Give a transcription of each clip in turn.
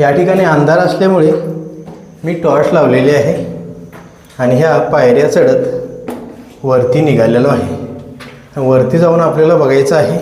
या ठिकाणी अंधार असल्यामुळे मी टॉर्च लावलेली आहे आणि ह्या पायऱ्या चढत वरती निघालेलो आहे. वरती जाऊन आपल्याला बघायचं आहे.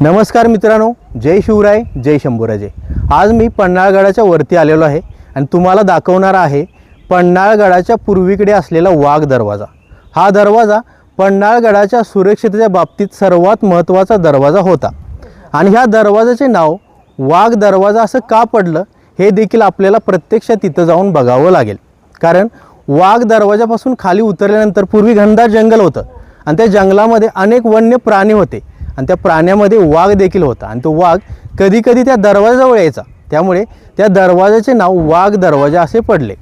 नमस्कार मित्रांनो जय शिवराय जय शंभूराजे. आज मी पन्हाळगडाच्या वरती आलेलो आहे आणि तुम्हाला दाखवणार आहे पन्हाळगडाच्या पूर्वीकडे असलेला वाघ दरवाजा. हा दरवाजा पन्हाळगडाच्या सुरक्षिततेच्या बाबतीत सर्वात महत्त्वाचा दरवाजा होता. आणि ह्या दरवाजाचे नाव वाघ दरवाजा असं का पडलं हे देखील आपल्याला प्रत्यक्षात तिथं जाऊन बघावं लागेल. कारण वाघ दरवाजापासून खाली उतरल्यानंतर पूर्वी घनदार जंगल होतं. आणि त्या जंगलामध्ये अनेक वन्य प्राणी होते. आणि त्या प्राण्यामध्ये वाघ देखील होता. आणि तो वाघ कधीकधी त्या दरवाजाजवळ यायचा. त्यामुळे त्या दरवाजाचे नाव वाघ दरवाजा असे पडले.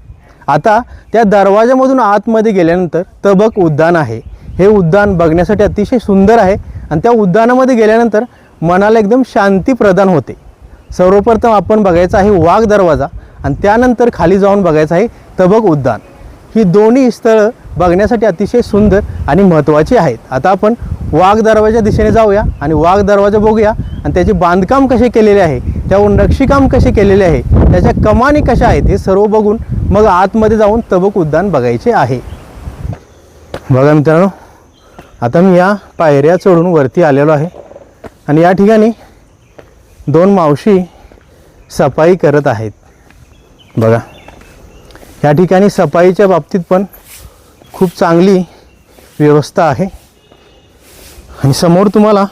आता त्या दरवाजामधून आतमध्ये गेल्यानंतर तबक उद्यान आहे. हे उद्यान बघण्यासाठी अतिशय सुंदर आहे. आणि त्या उद्यानामध्ये गेल्यानंतर मनाला एकदम शांती प्रदान होते. सर्वप्रथम आपण बघायचं आहे वाघ दरवाजा आणि त्यानंतर खाली जाऊन बघायचं आहे तबक उद्यान. ही दोन्ही स्थळं बघण्यासाठी अतिशय सुंदर आणि महत्त्वाची आहेत. आता आपण वाघ दरवाजा दिशेने जाऊया आणि वाघ दरवाजा बघूया. आणि त्याचे बांधकाम कसे केलेले आहे त्यावर नक्षीकाम कसे केलेले आहे त्याच्या कमानी कशा आहेत हे सर्व बघून मग आतमध्ये जाऊन तबक उद्यान बघायचे आहे. बघा मित्रांनो आता मी या पायऱ्या चढून वरती आलेलो आहे. आणि या ठिकाणी दोन मावशी सफाई करत आहेत. बघा या ठिकाणी सफाईच्या बाबतीत पण खूप चांगली व्यवस्था आहे. आणि समोर तुम्हाला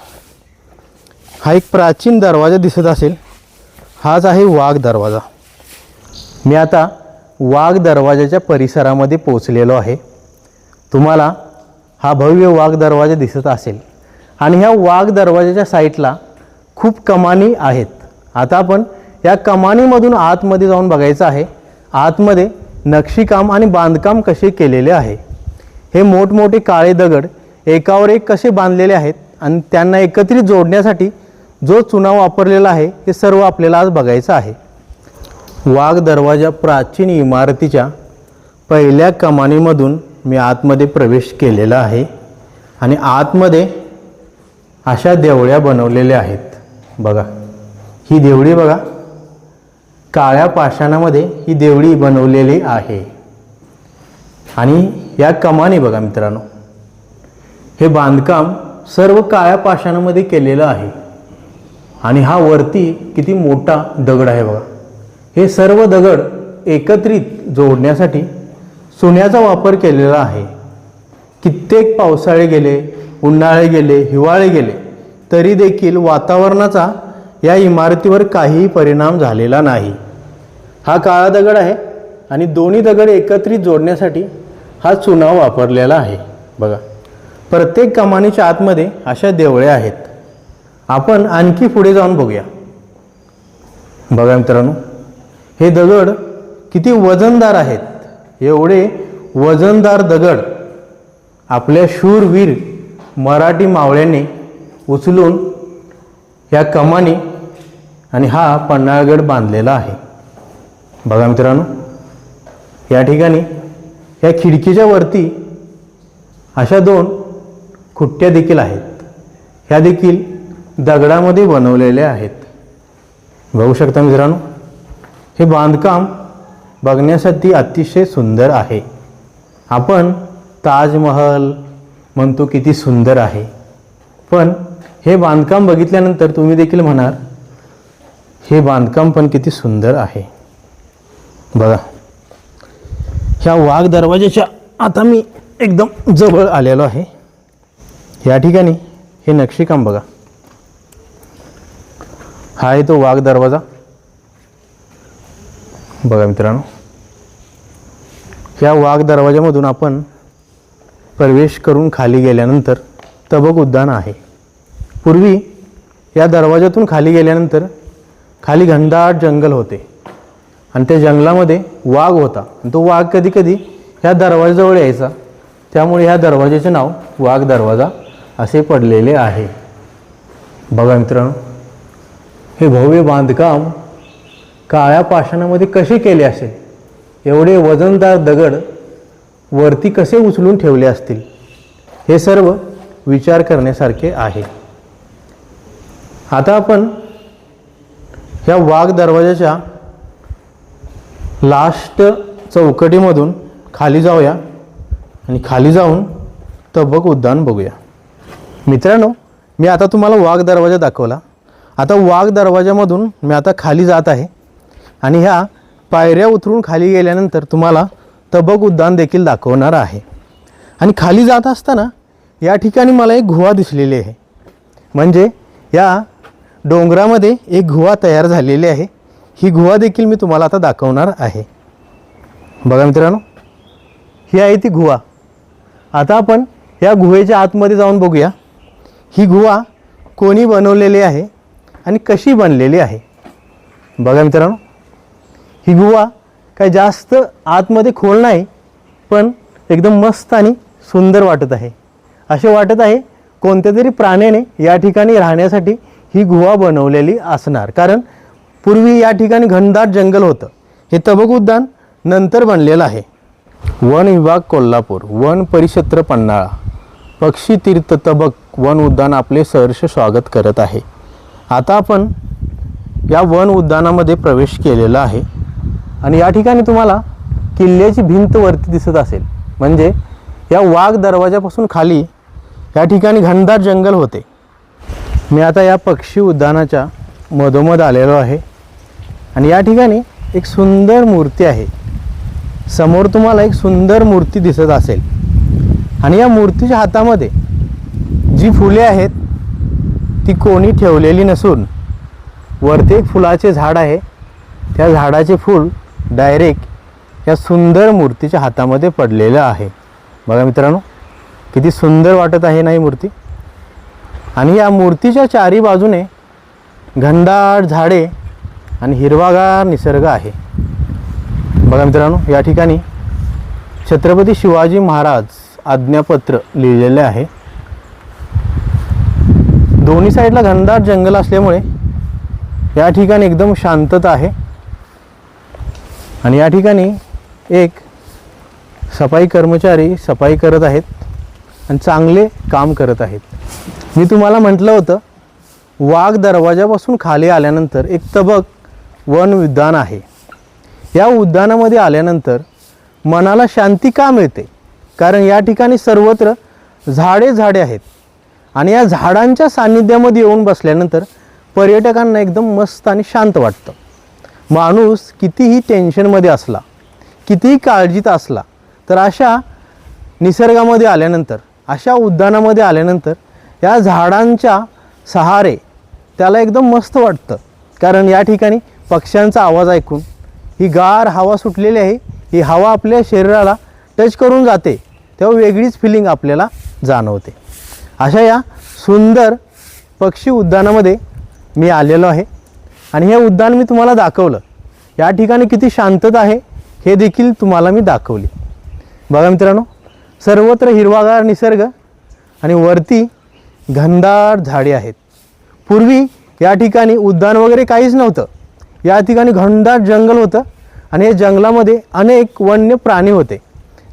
हा एक प्राचीन दरवाजा दिसत असेल. हाच आहे वाघ दरवाजा. मी आता वाघ दरवाजाच्या परिसरामध्ये पोचलेलो आहे. तुम्हाला हा भव्य वाघ दरवाजा दिसत असेल. आणि ह्या वाघ दरवाजाच्या साईटला खूप कमानी आहेत. आता आपण या कमानीमधून आतमध्ये जाऊन बघायचं आहे. आतमध्ये नक्षीकाम आणि बांधकाम कसे केलेले आहे. हे मोठमोठे काळे दगड एकावर एक कसे बांधलेले आहेत आणि त्यांना एकत्रित जोडण्यासाठी जो चुना वापरलेला आहे हे सर्व आपल्याला आज बघायचं आहे. वाघ दरवाजा प्राचीन इमारतीच्या पहिल्या कमानीमधून मी आतमध्ये प्रवेश केलेला आहे आणि आतमध्ये अशा देवळ्या बनवलेल्या आहेत. बघा ही देवळी बघा. काळ्या पाषाणामध्ये ही देवळी बनवलेली आहे. आणि या कमानी बघा मित्रांनो हे बांधकाम सर्व काळ्या पाषाणामध्ये केलेलं आहे. आणि हा वरती किती मोठा दगड आहे बघा. हे सर्व दगड एकत्रित जोडण्यासाठी सोन्याचा वापर केलेला आहे. कित्येक पावसाळे गेले उन्हाळे गेले हिवाळे गेले तरी देखील वातावरणाचा या इमारतीवर काहीही परिणाम झालेला नाही. हा काळा दगड आहे आणि दोन्ही दगड एकत्रित जोडण्यासाठी हा चुना वापरलेला आहे. बघा प्रत्येक कमानीच्या आतमध्ये अशा देवळ्या आहेत. आपण आणखी पुढे जाऊन बघूया. बघा मित्रांनो हे दगड किती वजनदार आहेत. एवढे वजनदार दगड आपल्या शूरवीर मराठी मावळ्याने उचलून या कमानी आणि हा पन्हाळगड बांधलेला आहे. बघा मित्रांनो या ठिकाणी या खिडकीच्या वरती अशा दोन खुट्ट्या देखील आहेत. ह्या देखील दगडामध्ये बनवलेल्या आहेत. बघू शकता मित्रांनो हे बांधकाम बघण्यासाठी अतिशय सुंदर आहे. आपण ताजमहल म्हणतो किती सुंदर आहे. पण हे बांधकाम बघितल्यानंतर तुम्ही देखील म्हणाल हे बांधकाम पण किती सुंदर आहे. बघा. ह्या वाघ दरवाज्याच्या आता मी एकदम जवळ आलेलो आहे. या ठिकाणी हे नक्षीकाम बघा. हा आहे तो वाघ दरवाजा. बघा मित्रांनो या वाघ दरवाजामधून आपण प्रवेश करून खाली गेल्यानंतर तबक उद्यान आहे. पूर्वी या दरवाजातून खाली गेल्यानंतर खाली घनदाट जंगल होते आणि त्या जंगलामध्ये वाघ होता. आणि तो वाघ कधी कधी ह्या दरवाजाजवळ यायचा. त्यामुळे ह्या दरवाजाचे नाव वाघ दरवाजा असे पडलेले आहे. बघा मित्रांनो हे भव्य बांधकाम काळ्या पाषाणामध्ये कसे केले असेल? एवढे वजनदार दगड वरती कसे उचलून ठेवले असतील? हे सर्व विचार करण्यासारखे आहे. आता आपण ह्या वाघ दरवाजाच्या लास्ट चौकटीमधून खाली जाऊया आणि खाली जाऊन तबक उद्यान बघूया. मित्रांनो मी आता तुम्हाला वाघ दरवाजा दाखवला. आता वाघ दरवाजामधून मी आता खाली जात आहे. आणि ह्या पायऱ्या उतरून खाली गेल्यानंतर तुम्हाला तबक उद्यान देखील दाखवणार आहे. आणि खाली जात असताना या ठिकाणी मला एक गुहा दिसलेली आहे. म्हणजे या डोंगरामध्ये एक गुहा तयार झालेली आहे. ही गुहा देखील मी तुम्हाला आता दाखवणार आहे. बघा मित्रांनो ही आहे ती गुहा. आता आपण या गुहेच्या आतमध्ये जाऊन बघूया. ही गुहा कोणी बनवलेली आहे आणि कशी बनलेली आहे. बघा मित्रांनो. ही गुहा काय जास्त आतमध्ये खोल नाही पण एकदम मस्त आणि सुंदर वाटत आहे. असे वाटत आहे कोणत्या तरी प्राण्याने या ठिकाणी राहण्यासाठी ही गुहा बनवलेली असणार. कारण पूर्वी या ठिकाणी घनदाट जंगल होतं. हे तबक उद्यान नंतर बनलेलं आहे. वन विभाग कोल्हापूर वन परिक्षेत्र पन्हाळा पक्षी तीर्थ तबक वन उद्यान आपले सहर्ष स्वागत करत आहे. आता आपण या वन उद्यानामध्ये प्रवेश केलेला आहे. आणि या ठिकाणी तुम्हाला किल्ल्याची भिंत वरती दिसत असेल. म्हणजे या वाघ दरवाजापासून खाली या ठिकाणी घनदार जंगल होते. मी आता या पक्षी उद्यानाच्या मधोमध आलेलो आहे. आणि या ठिकाणी एक सुंदर मूर्ती आहे. समोर तुम्हाला एक सुंदर मूर्ती दिसत असेल. आणि या मूर्तीच्या हातामध्ये जी फुले आहेत ती कोणी ठेवलेली नसून वरती एक फुलाचे झाड आहे. त्या झाडाचे फूल डायरेक्ट या सुंदर मूर्तीच्या हातामध्ये पडलेलं आहे. बघा मित्रांनो किती सुंदर वाटत आहे ना ही मूर्ती? आणि या मूर्तीच्या चारी बाजूने घनदाट झाडे आणि हिरवागार निसर्ग आहे. बघा मित्रांनो या ठिकाणी छत्रपती शिवाजी महाराज आज्ञापत्र लिहिलेले आहे. दोन्ही साईडला घनदाट जंगल असल्यामुळे या ठिकाणी एकदम शांतता आहे. आणि या ठिकाणी एक सफाई कर्मचारी सफाई करत आहेत आणि चांगले काम करत आहेत. मी तुम्हाला म्हटलं होतं वाघ दरवाजापासून खाली आल्यानंतर एक तबक वन उद्यान आहे. या उद्यानामध्ये आल्यानंतर मनाला शांती का मिळते? कारण या ठिकाणी सर्वत्र झाडे झाडे आहेत. आणि या झाडांच्या सान्निध्यामध्ये येऊन बसल्यानंतर पर्यटकांना एकदम मस्त आणि शांत वाटतं. माणूस कितीही टेन्शनमध्ये असला कितीही काळजीत असला तर अशा निसर्गामध्ये आल्यानंतर अशा उद्यानामध्ये आल्यानंतर या झाडांच्या सहारे त्याला एकदम मस्त वाटतं. कारण या ठिकाणी पक्ष्यांचा आवाज ऐकून ही गार हवा सुटलेली आहे ही हवा आपल्या शरीराला टच करून जाते तेव्हा वेगळीच फिलिंग आपल्याला जाणवते. अशा या सुंदर पक्षी उद्यानामध्ये मी आलेलो आहे. आणि हे उद्यान मी तुम्हाला दाखवलं. या ठिकाणी किती शांतता आहे हे देखील तुम्हाला मी दाखवली. बघा मित्रांनो सर्वत्र हिरवागार निसर्ग आणि वरती घनदार झाडे आहेत. पूर्वी या ठिकाणी उद्यान वगैरे काहीच नव्हतं. या ठिकाणी घनदाट जंगल होतं आणि या जंगलामध्ये अनेक वन्य प्राणी होते.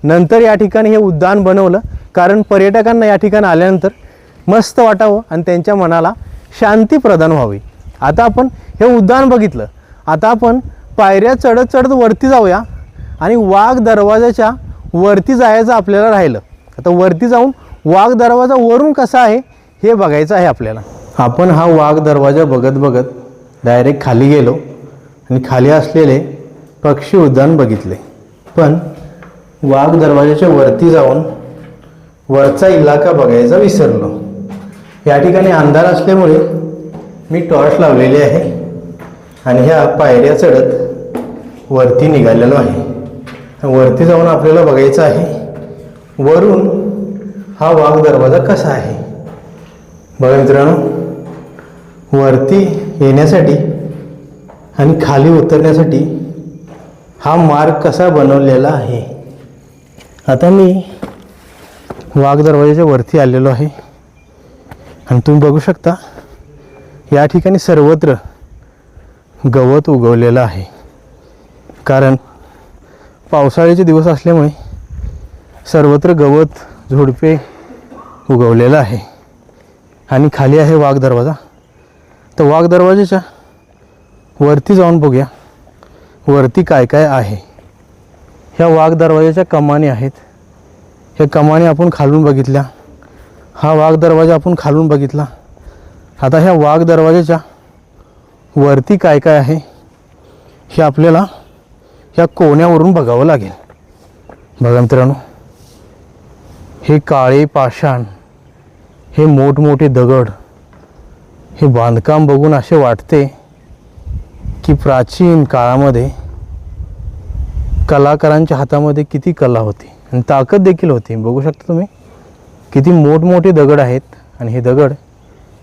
नंतर या ठिकाणी हे उद्यान बनवलं कारण पर्यटकांना या ठिकाणी आल्यानंतर मस्त वाटावं आणि त्यांच्या मनाला शांती प्रदान व्हावी. आता आपण हे उद्यान बघितलं. आता आपण पायऱ्या चढत चढत वरती जाऊया आणि वाघ दरवाजाच्या वरती जायचं आपल्याला राहिलं. आता वरती जाऊन वाघ दरवाजा वरून कसा आहे हे बघायचं आहे आपल्याला. आपण हा वाघ दरवाजा बघत बघत डायरेक्ट खाली गेलो आणि खाली असलेले पक्षी उद्यान बघितले. पण वाघ दरवाजाच्या वरती जाऊन वरचा इलाका बघायचा विसरलो. या ठिकाणी अंधार असल्यामुळे मी टॉर्च लावलेली आहे आणि ह्या पायऱ्या चढत वरती निघालेलो आहे. वरती जाऊन आपल्याला बघायचं आहे वरून हा वाघ दरवाजा कसा आहे? बघा मित्रांनो वरती येण्यासाठी आणि खाली उतरण्यासाठी हा मार्ग कसा बनवलेला आहे? आता मी वाघ दरवाजाच्या वरती आलेलो आहे. आणि तुम्ही बघू शकता या ठिकाणी सर्वत्र गवत उगवलेलं आहे. कारण पावसाळ्याचे दिवस असल्यामुळे सर्वत्र गवत झुडपे उगवलेलं आहे. आणि खाली आहे वाघ दरवाजा. तर वाघ दरवाजाच्या वरती जाऊन बघूया. वरती काय काय आहे? ह्या वाघ दरवाजाच्या कमानी आहेत. ह्या कमानी आपण खालून बघितल्या. हा वाघ दरवाजा आपण खालून बघितला. आता ह्या वाघ दरवाजाच्या वरती काय काय आहे हे आपल्याला ह्या कोण्यावरून बघावं लागेल. बघा मित्रांनो हे काळे पाषाण हे मोठमोठे दगड हे बांधकाम बघून असे वाटते की प्राचीन काळामध्ये कलाकारांच्या हातामध्ये किती कला होती आणि ताकद देखील होती. बघू शकता तुम्ही किती मोठमोठे दगड आहेत आणि हे दगड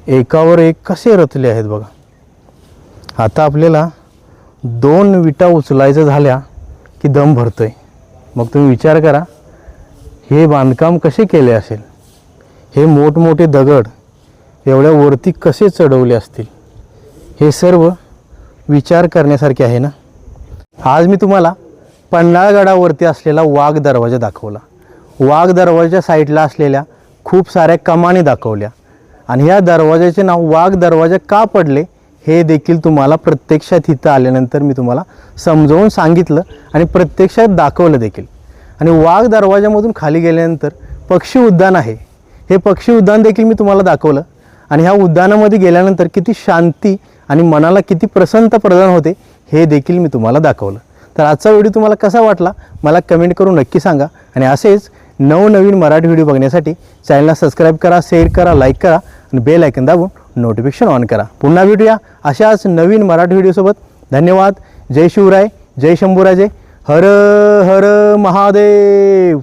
एकावर एक कसे रचले आहेत बघा. आता आपल्याला दोन विटा उचलायचं झाल्या की दम भरतो आहे मग तुम्ही विचार करा हे बांधकाम कसे केले असेल? हे मोठमोठे दगड एवढ्या वरती कसे चढवले असतील? हे सर्व विचार करण्यासारखे आहे ना? आज मी तुम्हाला पन्हाळगडावरती असलेला वाघ दरवाजा दाखवला. वाघ दरवाजाच्या साईडला असलेल्या खूप साऱ्या कमानी दाखवल्या. आणि या दरवाजाचे नाव वाघ दरवाजा का पडले हे देखील तुम्हाला प्रत्यक्षात इथं आल्यानंतर मी तुम्हाला समजावून सांगितलं आणि प्रत्यक्षात दाखवलं देखील. आणि वाघ दरवाजामधून खाली गेल्यानंतर पक्षी उद्यान आहे. हे पक्षी उद्यान देखील मी तुम्हाला दाखवलं. आणि ह्या उद्यानामध्ये गेल्यानंतर किती शांती आणि मनाला किती प्रसन्नता प्रदान होते हे देखील मी तुम्हाला दाखवलं. तर आजचा व्हिडिओ तुम्हाला कसा वाटला मला कमेंट करून नक्की सांगा. आणि असेच नवनवीन मराठी व्हिडिओ बघण्यासाठी चॅनलला सबस्क्राईब करा शेअर करा लाईक करा. आणि बेल ऐकन दाबून नोटिफिकेशन ऑन करा. पुन्हा भेटूया अशाच नवीन मराठी व्हिडिओसोबत धन्यवाद. जय शिवराय. जय शंभूराजे. हर हर महादेव.